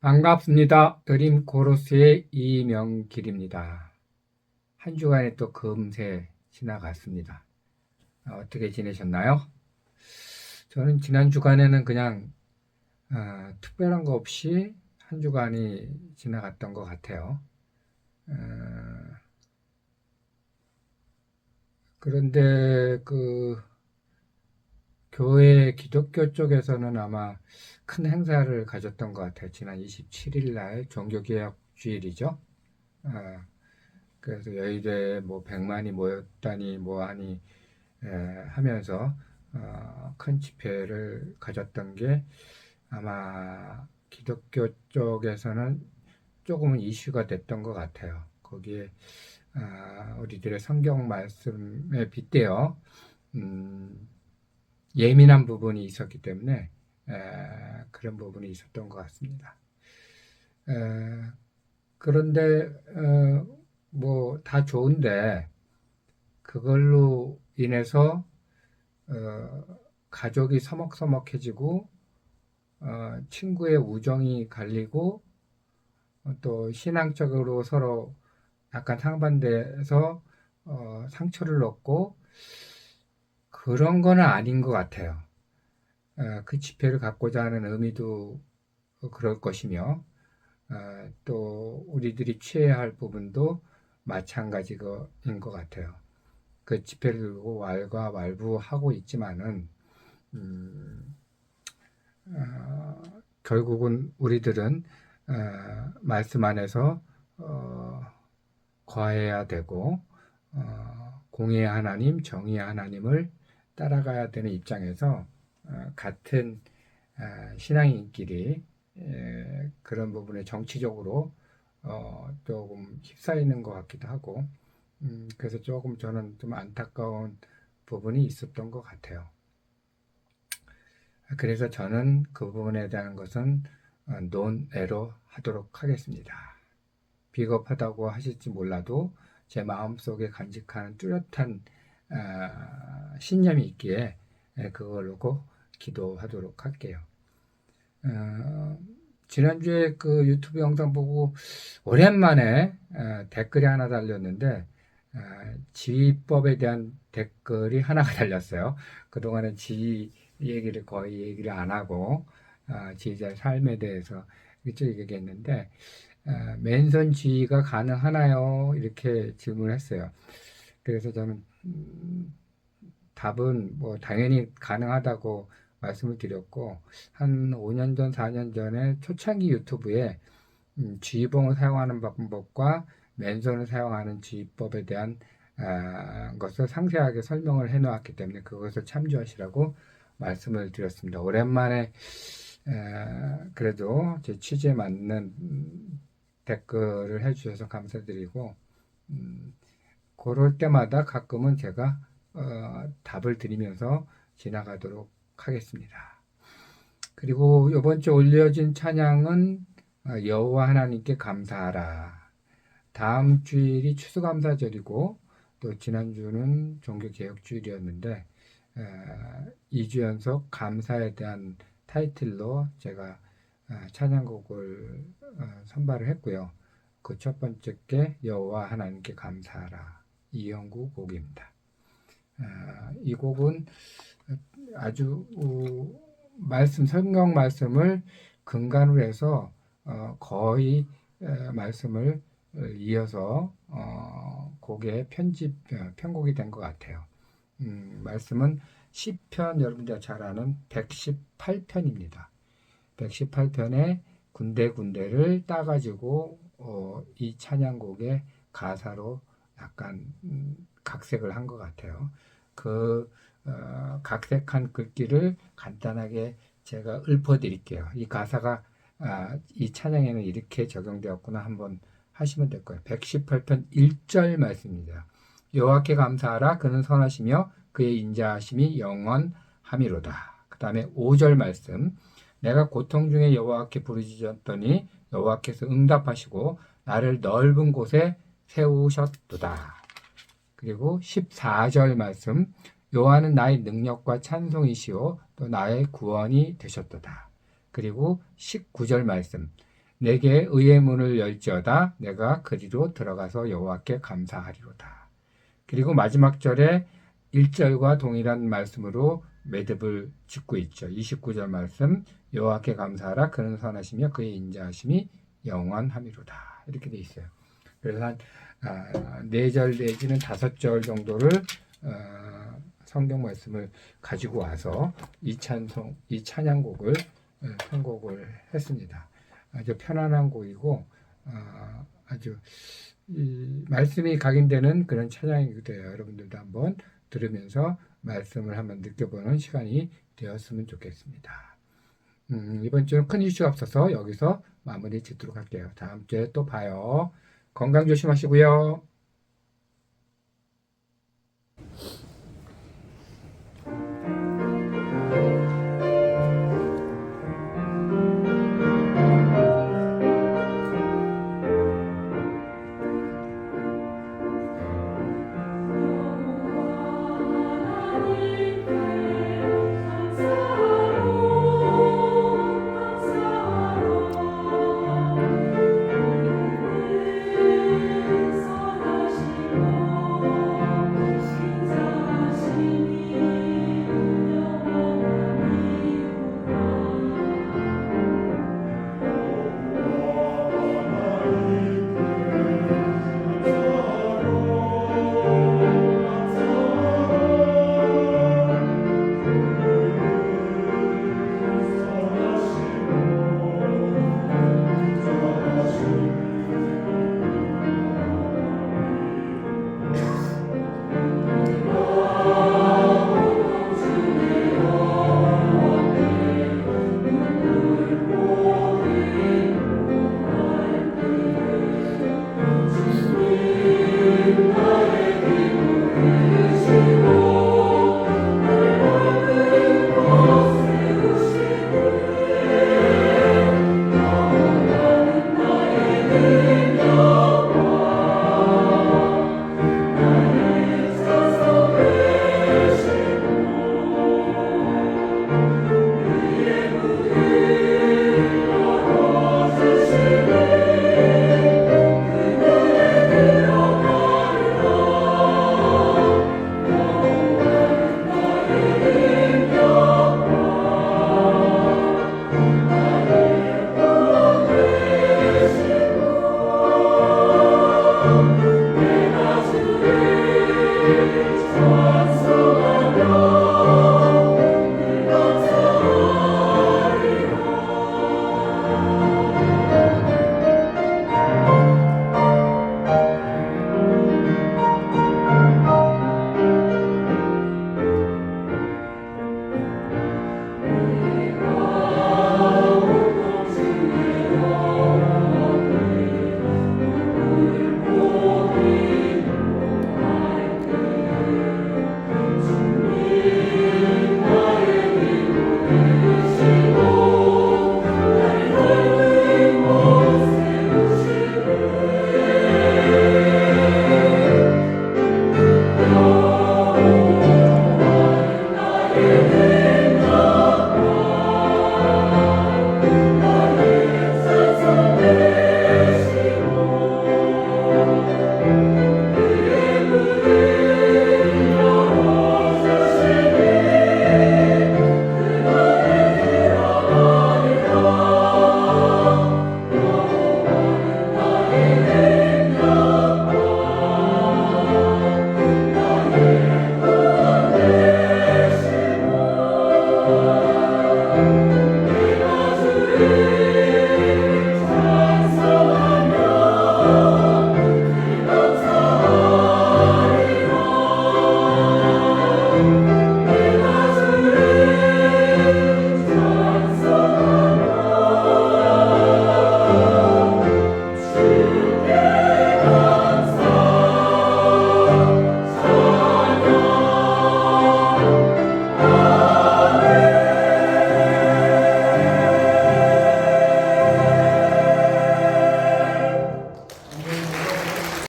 반갑습니다. 드림 코러스의 이명길입니다. 한 주간이 또 금세 지나갔습니다. 어, 어떻게 지내셨나요? 저는 지난 주간에는 그냥 어, 특별한 거 없이 한 주간이 지나갔던 것 같아요. 어, 그런데 그 교회 기독교 쪽에서는 아마 큰 행사를 가졌던 것 같아요. 지난 27일 날 종교개혁 주일이죠. 아, 그래서 여의도에 뭐 100만이 모였다니 뭐하니 에, 하면서 어, 큰 집회를 가졌던 게 아마 기독교 쪽에서는 조금은 이슈가 됐던 것 같아요. 거기에 아, 우리들의 성경 말씀에 빗대어 음, 예민한 부분이 있었기 때문에 에, 그런 부분이 있었던 것 같습니다. 에, 그런데 어, 뭐다 좋은데 그걸로 인해서 어, 가족이 서먹서먹해지고 어, 친구의 우정이 갈리고 어, 또 신앙적으로 서로 약간 상반돼서 어, 상처를 얻고 그런 거는 아닌 것 같아요. 어, 그 집회를 갖고자 하는 의미도 그럴 것이며, 어, 또 우리들이 취해야 할 부분도 마찬가지인 것 같아요. 그 집회를 두고 왈가왈부하고 있지만은, 음, 어, 결국은 우리들은 어, 말씀 안에서 어, 거해야 되고 어, 공의 하나님, 정의의 하나님을 따라가야 되는 입장에서 어, 같은 아, 신앙인끼리 그런 부분에 정치적으로 어, 조금 휩싸이는 것 같기도 하고 음, 그래서 조금 저는 좀 안타까운 부분이 있었던 것 같아요. 그래서 저는 그 부분에 대한 것은 어, 논외로 하도록 하겠습니다. 비겁하다고 하실지 몰라도 제 마음속에 간직하는 뚜렷한 아, 신념이 있기에 그걸 놓고 기도하도록 할게요. 어, 지난주에 그 유튜브 영상 보고 오랜만에 어, 댓글이 하나 달렸는데 어, 지휘법에 대한 댓글이 하나가 달렸어요. 그동안은 지휘 얘기를 거의 얘기를 안 하고 어, 지휘자의 삶에 대해서 이쪽 얘기했는데 어, 맨손 지휘가 가능하나요? 이렇게 질문했어요. 그래서 저는 음, 답은 뭐 당연히 가능하다고 말씀을 드렸고 한 5년 전, 4년 전에 초창기 유튜브에 음, 지휘봉을 사용하는 방법과 맨손을 사용하는 지휘법에 대한 아, 것을 상세하게 설명을 해 놓았기 때문에 그것을 참조하시라고 말씀을 드렸습니다. 오랜만에 에, 그래도 제 취지에 맞는 음, 댓글을 해주셔서 감사드리고 음, 그럴 때마다 가끔은 제가 어, 답을 드리면서 지나가도록 하겠습니다. 그리고 이번 주 올려진 찬양은 어, 여호와 하나님께 감사하라. 다음 주일이 추수감사절이고 또 지난주는 종교개혁주일이었는데 2주 연속 감사에 대한 타이틀로 제가 어, 찬양곡을 어, 선발을 했고요. 그 첫 번째 게 여호와 하나님께 감사하라. 이영구 곡입니다. 이 곡은 아주 말씀 성경 말씀을 근간으로 해서 어, 거의 말씀을 이어서 어, 곡의 편집 어, 편곡이 된 것 같아요. 음, 말씀은 시편 여러분들 잘 아는 118편입니다. 118편의 군데군데를 따가지고 어, 이 찬양곡의 가사로 약간 음, 각색을 한 것 같아요. 그 어, 각색한 글귀를 간단하게 제가 읊어드릴게요. 이 가사가 아, 이 찬양에는 이렇게 적용되었구나 한번 하시면 될 거예요. 118편 1절 말씀입니다. 여호와께 감사하라 그는 선하시며 그의 인자하심이 영원함이로다. 그 다음에 5절 말씀 내가 고통 중에 여호와께 부르짖었더니 여호와께서 응답하시고 나를 넓은 곳에 세우셨도다. 그리고 14절 말씀 요한은 나의 능력과 찬송이시오 또 나의 구원이 되셨도다. 그리고 19절 말씀 내게 의의 문을 열지어다 내가 그리로 들어가서 여호와께 감사하리로다. 그리고 마지막 절에 1절과 동일한 말씀으로 매듭을 짓고 있죠. 29절 말씀 여호와께 감사하라 그는 선하시며 그의 인자하심이 영원함이로다. 이렇게 돼 있어요. 그래서 한 아, 4절 내지는 5절 정도를 어, 성경 말씀을 가지고 와서 이 찬송, 이 찬양곡을 어, 선곡을 했습니다. 아주 편안한 곡이고 어, 아주 이 말씀이 각인되는 그런 찬양이기도 해요. 여러분들도 한번 들으면서 말씀을 한번 느껴보는 시간이 되었으면 좋겠습니다. 음, 이번 주는 큰 이슈가 없어서 여기서 마무리 짓도록 할게요. 다음 주에 또 봐요. 건강 조심하시고요.